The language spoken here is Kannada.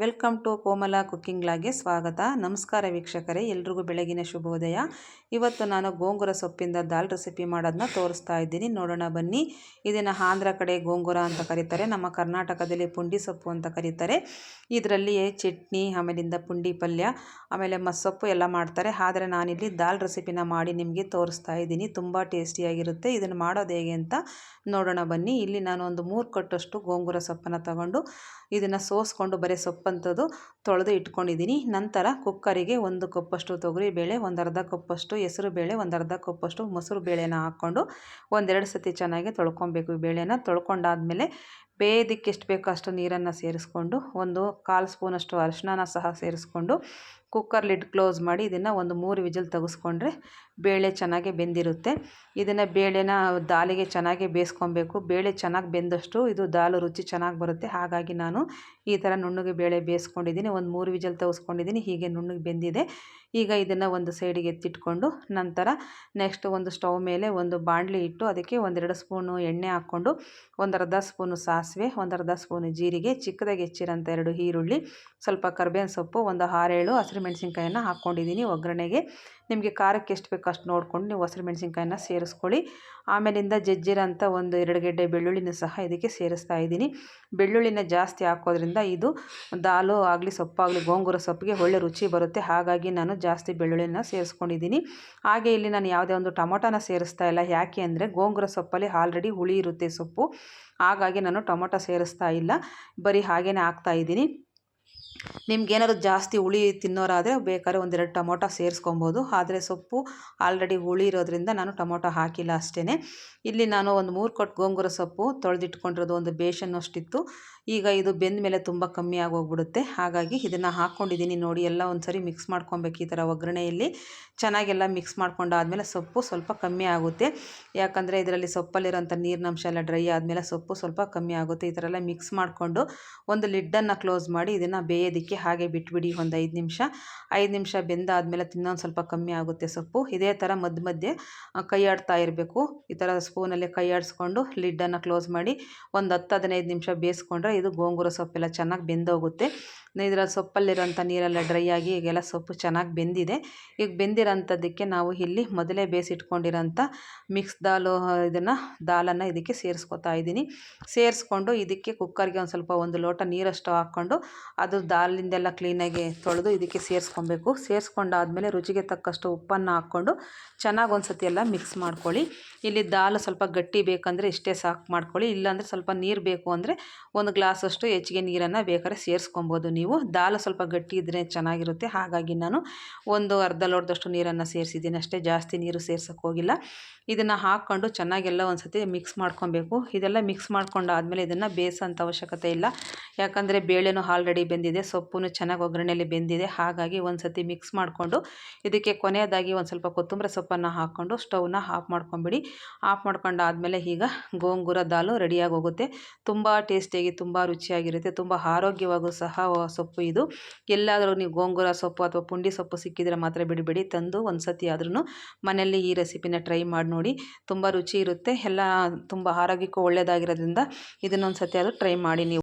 ವೆಲ್ಕಮ್ ಟು ಕೋಮಲ ಕುಕ್ಕಿಂಗ್ ಲಾಗೆ ಸ್ವಾಗತ. ನಮಸ್ಕಾರ ವೀಕ್ಷಕರೇ, ಎಲ್ರಿಗೂ ಬೆಳಗಿನ ಶುಭೋದಯ. ಇವತ್ತು ನಾನು ಗೋಂಗುರ ಸೊಪ್ಪಿಂದ ದಾಲ್ ರೆಸಿಪಿ ಮಾಡೋದನ್ನ ತೋರಿಸ್ತಾ ಇದ್ದೀನಿ. ನೋಡೋಣ ಬನ್ನಿ. ಇದನ್ನು ಆಂಧ್ರ ಕಡೆ ಗೋಂಗುರ ಅಂತ ಕರೀತಾರೆ, ನಮ್ಮ ಕರ್ನಾಟಕದಲ್ಲಿ ಪುಂಡಿ ಸೊಪ್ಪು ಅಂತ ಕರೀತಾರೆ. ಇದರಲ್ಲಿ ಚಟ್ನಿ, ಆಮೇಲಿಂದ ಪುಂಡಿ ಪಲ್ಯ, ಆಮೇಲೆ ಮಸ್ಸೊಪ್ಪು ಎಲ್ಲ ಮಾಡ್ತಾರೆ. ಆದರೆ ನಾನಿಲ್ಲಿ ದಾಲ್ ರೆಸಿಪಿನ ಮಾಡಿ ನಿಮಗೆ ತೋರಿಸ್ತಾ ಇದ್ದೀನಿ. ತುಂಬ ಟೇಸ್ಟಿಯಾಗಿರುತ್ತೆ. ಇದನ್ನು ಮಾಡೋದು ಹೇಗೆ ಅಂತ ನೋಡೋಣ ಬನ್ನಿ. ಇಲ್ಲಿ ನಾನು ಒಂದು ಮೂರು ಕಟ್ಟಷ್ಟು ಗೋಂಗುರ ಸೊಪ್ಪನ್ನು ತಗೊಂಡು ಇದನ್ನು ಸೋಸ್ಕೊಂಡು ಬರೀ ಸೊಪ್ಪಂಥದ್ದು ತೊಳೆದು ಇಟ್ಕೊಂಡಿದ್ದೀನಿ. ನಂತರ ಕುಕ್ಕರಿಗೆ ಒಂದು ಕಪ್ಪಷ್ಟು ತೊಗರಿಬೇಳೆ ಒಂದು ಅರ್ಧ ಕಪ್ಪಷ್ಟು ಹೆಸರು ಬೇಳೆ ಒಂದು ಅರ್ಧ ಕಪ್ಪಷ್ಟು ಮೊಸರು ಬೇಳೆನ ಹಾಕ್ಕೊಂಡು ಒಂದೆರಡು ಸತಿ ಚೆನ್ನಾಗಿ ತೊಳ್ಕೊಬೇಕು ಬೇಳೆನ. ತೊಳ್ಕೊಂಡಾದಮೇಲೆ ಬೇಯೋದಕ್ಕೆ ಎಷ್ಟು ಬೇಕೋ ಅಷ್ಟು ನೀರನ್ನು ಸೇರಿಸ್ಕೊಂಡು ಒಂದು ಕಾಲು ಸ್ಪೂನಷ್ಟು ಅರಿಶಿನ ಸಹ ಸೇರಿಸ್ಕೊಂಡು ಕುಕ್ಕರ್ ಲಿಡ್ ಕ್ಲೋಸ್ ಮಾಡಿ ಇದನ್ನು ಒಂದು ಮೂರು ವಿಜಲ್ ತೆಗೆಸ್ಕೊಂಡ್ರೆ ಬೇಳೆ ಚೆನ್ನಾಗಿ ಬೆಂದಿರುತ್ತೆ. ಇದನ್ನು ಬೇಳೆನ ದಾಲಿಗೆ ಚೆನ್ನಾಗಿ ಬೇಯಿಸ್ಕೊಬೇಕು. ಬೇಳೆ ಚೆನ್ನಾಗಿ ಬೆಂದಷ್ಟು ಇದು ದಾಲು ರುಚಿ ಚೆನ್ನಾಗಿ ಬರುತ್ತೆ. ಹಾಗಾಗಿ ನಾನು ಈ ಥರ ನುಣ್ಣಗೆ ಬೇಳೆ ಬೇಯಿಸ್ಕೊಂಡಿದ್ದೀನಿ. ಒಂದು ಮೂರು ವಿಜಲ್ ತೆಗೆಸ್ಕೊಂಡಿದ್ದೀನಿ. ಹೀಗೆ ನುಣ್ಣಗೆ ಬೆಂದಿದೆ. ಈಗ ಇದನ್ನು ಒಂದು ಸೈಡಿಗೆ ಎತ್ತಿಟ್ಕೊಂಡು ನಂತರ ನೆಕ್ಸ್ಟ್ ಒಂದು ಸ್ಟವ್ ಮೇಲೆ ಒಂದು ಬಾಣಲಿ ಇಟ್ಟು ಅದಕ್ಕೆ ಒಂದೆರಡು ಸ್ಪೂನು ಎಣ್ಣೆ ಹಾಕ್ಕೊಂಡು ಒಂದರ್ಧ ಸ್ಪೂನು ಸಾಸಿವೆ ಒಂದರ್ಧ ಸ್ಪೂನು ಜೀರಿಗೆ, ಚಿಕ್ಕದಾಗಿ ಹೆಚ್ಚಿರೋಂಥ ಎರಡು ಈರುಳ್ಳಿ, ಸ್ವಲ್ಪ ಕರ್ಬೇವಿನ ಸೊಪ್ಪು, ಒಂದು ಹಾರೇಳು ಹಸಿರು ಮೆಣಸಿನ್ಕಾಯನ್ನು ಹಾಕ್ಕೊಂಡಿದ್ದೀನಿ ಒಗ್ಗರಣೆಗೆ. ನಿಮಗೆ ಖಾರಕ್ಕೆ ಎಷ್ಟು ಬೇಕೋ ಅಷ್ಟು ನೋಡಿಕೊಂಡು ನೀವು ಹಸಿರು ಮೆಣಸಿನ್ಕಾಯನ್ನು ಸೇರಿಸ್ಕೊಳ್ಳಿ. ಆಮೇಲಿಂದ ಜಜ್ಜಿರೋಂಥ ಒಂದು ಎರಡು ಗೆಡ್ಡೆ ಬೆಳ್ಳುಳ್ಳಿನ ಸಹ ಇದಕ್ಕೆ ಸೇರಿಸ್ತಾ ಇದ್ದೀನಿ. ಬೆಳ್ಳುಳ್ಳಿನ ಜಾಸ್ತಿ ಹಾಕೋದ್ರಿಂದ ಇದು ದಾಲು ಆಗಲಿ, ಸೊಪ್ಪಾಗಲಿ, ಗೋಂಗೂರ ಸೊಪ್ಪಿಗೆ ಒಳ್ಳೆ ರುಚಿ ಬರುತ್ತೆ. ಹಾಗಾಗಿ ನಾನು ಜಾಸ್ತಿ ಬೆಳ್ಳುಳ್ಳಿನ ಸೇರಿಸ್ಕೊಂಡಿದ್ದೀನಿ. ಹಾಗೆ ಇಲ್ಲಿ ನಾನು ಯಾವುದೇ ಒಂದು ಟೊಮೊಟೊನ ಸೇರಿಸ್ತಾ ಇಲ್ಲ. ಯಾಕೆ ಅಂದರೆ ಗೋಂಗೂರ ಸೊಪ್ಪಲ್ಲಿ ಆಲ್ರೆಡಿ ಹುಳಿ ಇರುತ್ತೆ ಸೊಪ್ಪು. ಹಾಗಾಗಿ ನಾನು ಟೊಮೊಟೊ ಸೇರಿಸ್ತಾ ಇಲ್ಲ. ಬರೀ ಹಾಗೇ ಹಾಕ್ತಾಯಿದ್ದೀನಿ ನಿಮ್ಗೇನಾದ್ರು ಜಾಸ್ತಿ ಹುಳಿ ತಿನ್ನೋರಾದರೆ ಬೇಕಾದ್ರೆ ಒಂದೆರಡು ಟೊಮೊಟೊ ಸೇರಿಸ್ಕೊಬೋದು. ಆದರೆ ಸೊಪ್ಪು ಆಲ್ರೆಡಿ ಹುಳಿ ಇರೋದ್ರಿಂದ ನಾನು ಟೊಮೊಟೊ ಹಾಕಿಲ್ಲ ಅಷ್ಟೇ ಇಲ್ಲಿ ನಾನು ಒಂದು ಮೂರು ಕೊಟ್ಟು ಗೋಂಗೂರ ಸೊಪ್ಪು ತೊಳೆದಿಟ್ಕೊಂಡಿರೋದು, ಒಂದು ಬೇಷನ್ನಷ್ಟಿತ್ತು. ಈಗ ಇದು ಬೆಂದ ಮೇಲೆ ತುಂಬ ಕಮ್ಮಿ ಆಗೋಗ್ಬಿಡುತ್ತೆ. ಹಾಗಾಗಿ ಇದನ್ನು ಹಾಕ್ಕೊಂಡಿದ್ದೀನಿ ನೋಡಿ, ಎಲ್ಲ ಒಂದು ಸರಿ ಮಿಕ್ಸ್ ಮಾಡ್ಕೊಬೇಕು ಈ ಥರ ಒಗ್ಗರಣೆಯಲ್ಲಿ. ಚೆನ್ನಾಗೆಲ್ಲ ಮಿಕ್ಸ್ ಮಾಡ್ಕೊಂಡಾದಮೇಲೆ ಸೊಪ್ಪು ಸ್ವಲ್ಪ ಕಮ್ಮಿ ಆಗುತ್ತೆ. ಯಾಕಂದರೆ ಇದರಲ್ಲಿ ಸೊಪ್ಪಲ್ಲಿರೋಂಥ ನೀರಿನಂಶ ಎಲ್ಲ ಡ್ರೈ ಆದಮೇಲೆ ಸೊಪ್ಪು ಸ್ವಲ್ಪ ಕಮ್ಮಿ ಆಗುತ್ತೆ. ಈ ಥರ ಎಲ್ಲ ಮಿಕ್ಸ್ ಮಾಡಿಕೊಂಡು ಒಂದು ಲಿಡ್ಡನ್ನು ಕ್ಲೋಸ್ ಮಾಡಿ ಇದನ್ನು ಬೇಯೋದಕ್ಕೆ ಹಾಗೆ ಬಿಟ್ಬಿಡಿ ಒಂದು ಐದು ನಿಮಿಷ. ಐದು ನಿಮಿಷ ಬೆಂದಾದಮೇಲೆ ತಿನ್ನೋದು ಸ್ವಲ್ಪ ಕಮ್ಮಿ ಆಗುತ್ತೆ ಸೊಪ್ಪು. ಇದೇ ಥರ ಮಧ್ಯ ಮಧ್ಯೆ ಕೈ ಆಡ್ತಾ ಇರಬೇಕು. ಈ ಥರ ಸ್ಪೂನಲ್ಲಿ ಕೈ ಆಡಿಸ್ಕೊಂಡು ಲಿಡ್ಡನ್ನು ಕ್ಲೋಸ್ ಮಾಡಿ ಒಂದು ಹತ್ತು ಹದಿನೈದು ನಿಮಿಷ ಬೇಯಿಸ್ಕೊಂಡ್ರೆ ಇದು ಗೋಂಗೂರ ಸೊಪ್ಪೆಲ್ಲ ಚೆನ್ನಾಗಿ ಬೆಂದೋಗುತ್ತೆ. ಇದರ ಸೊಪ್ಪಲ್ಲಿರೋಂಥ ನೀರೆಲ್ಲ ಡ್ರೈ ಆಗಿ ಈಗೆಲ್ಲ ಸೊಪ್ಪು ಚೆನ್ನಾಗಿ ಬೆಂದಿದೆ. ಈಗ ಬೆಂದಿರೋಂಥದ್ದಕ್ಕೆ ನಾವು ಇಲ್ಲಿ ಮೊದಲೇ ಬೇಯಿಸಿಟ್ಕೊಂಡಿರೋಂಥ ಮಿಕ್ಸ್ ದಾಲು ಇದನ್ನು, ದಾಲನ್ನು ಇದಕ್ಕೆ ಸೇರಿಸ್ಕೊತಾ ಇದ್ದೀನಿ. ಸೇರಿಸ್ಕೊಂಡು ಇದಕ್ಕೆ ಕುಕ್ಕರ್ಗೆ ಒಂದು ಸ್ವಲ್ಪ ಒಂದು ಲೋಟ ನೀರಷ್ಟು ಹಾಕ್ಕೊಂಡು ಅದು ದಾಲಿಂದೆಲ್ಲ ಕ್ಲೀನಾಗಿ ತೊಳೆದು ಇದಕ್ಕೆ ಸೇರಿಸ್ಕೊಬೇಕು. ಸೇರಿಸ್ಕೊಂಡಾದ್ಮೇಲೆ ರುಚಿಗೆ ತಕ್ಕಷ್ಟು ಉಪ್ಪನ್ನು ಹಾಕ್ಕೊಂಡು ಚೆನ್ನಾಗಿ ಒಂದು ಸತಿ ಎಲ್ಲ ಮಿಕ್ಸ್ ಮಾಡ್ಕೊಳ್ಳಿ. ಇಲ್ಲಿ ದಾಲ್ ಸ್ವಲ್ಪ ಗಟ್ಟಿ ಬೇಕಂದರೆ ಇಷ್ಟೇ ಸಾಕು ಮಾಡ್ಕೊಳ್ಳಿ. ಇಲ್ಲಾಂದರೆ ಸ್ವಲ್ಪ ನೀರು ಬೇಕು ಅಂದರೆ ಒಂದು ಗ್ಲಾಸಷ್ಟು ಹೆಚ್ಚಿಗೆ ನೀರನ್ನು ಬೇಕಾದ್ರೆ ಸೇರಿಸ್ಕೊಬೋದು ನೀವು ದಾಲ್ ಸ್ವಲ್ಪ ಗಟ್ಟಿ ಇದ್ದರೆ ಚೆನ್ನಾಗಿರುತ್ತೆ. ಹಾಗಾಗಿ ನಾನು ಒಂದು ಅರ್ಧ ಲೋಟದಷ್ಟು ನೀರನ್ನು ಸೇರಿಸಿದ್ದೀನಿ. ಅಷ್ಟೇ ಜಾಸ್ತಿ ನೀರು ಸೇರ್ಸೋಕ್ಕೆ ಹೋಗಿಲ್ಲ. ಇದನ್ನು ಹಾಕ್ಕೊಂಡು ಚೆನ್ನಾಗೆಲ್ಲ ಒಂದು ಸತಿ ಮಿಕ್ಸ್ ಮಾಡ್ಕೊಬೇಕು. ಇದೆಲ್ಲ ಮಿಕ್ಸ್ ಮಾಡ್ಕೊಂಡಾದಮೇಲೆ ಇದನ್ನು ಬೇಯಿಸೋಂಥ ಅವಶ್ಯಕತೆ ಇಲ್ಲ. ಯಾಕಂದರೆ ಬೇಳೆನೂ ಆಲ್ರೆಡಿ ಬೆಂದಿದೆ ಸೊಪ್ಪು ಚೆನ್ನಾಗಿ ಒಗ್ಗರಣೆಯಲ್ಲಿ ಬೆಂದಿದೆ, ಹಾಗಾಗಿ ಒಂದು ಸತಿ ಮಿಕ್ಸ್ ಮಾಡಿಕೊಂಡು ಇದಕ್ಕೆ ಕೊನೆಯದಾಗಿ ಒಂದು ಸ್ವಲ್ಪ ಕೊತ್ತಂಬರಿ ಸೊಪ್ಪನ್ನು ಹಾಕ್ಕೊಂಡು ಸ್ಟವ್ನ ಆಫ್ ಮಾಡ್ಕೊಂಬಿಡಿ. ಆಫ್ ಮಾಡ್ಕೊಂಡಾದಮೇಲೆ ಈಗ ಗೋಂಗೂರ ದಾಲು ರೆಡಿಯಾಗಿ ಹೋಗುತ್ತೆ. ತುಂಬ ಟೇಸ್ಟಿಯಾಗಿ ತುಂಬ ರುಚಿಯಾಗಿರುತ್ತೆ, ತುಂಬ ಆರೋಗ್ಯವಾಗೂ ಸಹ ಸೊಪ್ಪು ಇದು. ಎಲ್ಲಾದರೂ ನೀವು ಗೋಂಗೂರ ಸೊಪ್ಪು ಅಥವಾ ಪುಂಡಿ ಸೊಪ್ಪು ಸಿಕ್ಕಿದರೆ ಮಾತ್ರ ಬಿಡಿಬಿಡಿ, ತಂದು ಒಂದು ಸತಿ ಆದ್ರೂ ಮನೆಯಲ್ಲಿ ಈ ರೆಸಿಪಿನ ಟ್ರೈ ಮಾಡಿ ನೋಡಿ. ತುಂಬ ರುಚಿ ಇರುತ್ತೆ, ಎಲ್ಲ ತುಂಬ ಆರೋಗ್ಯಕ್ಕೂ ಒಳ್ಳೆಯದಾಗಿರೋದ್ರಿಂದ ಇದನ್ನೊಂದು ಸತಿ ಆದರೂ ಟ್ರೈ ಮಾಡಿ ನೀವು.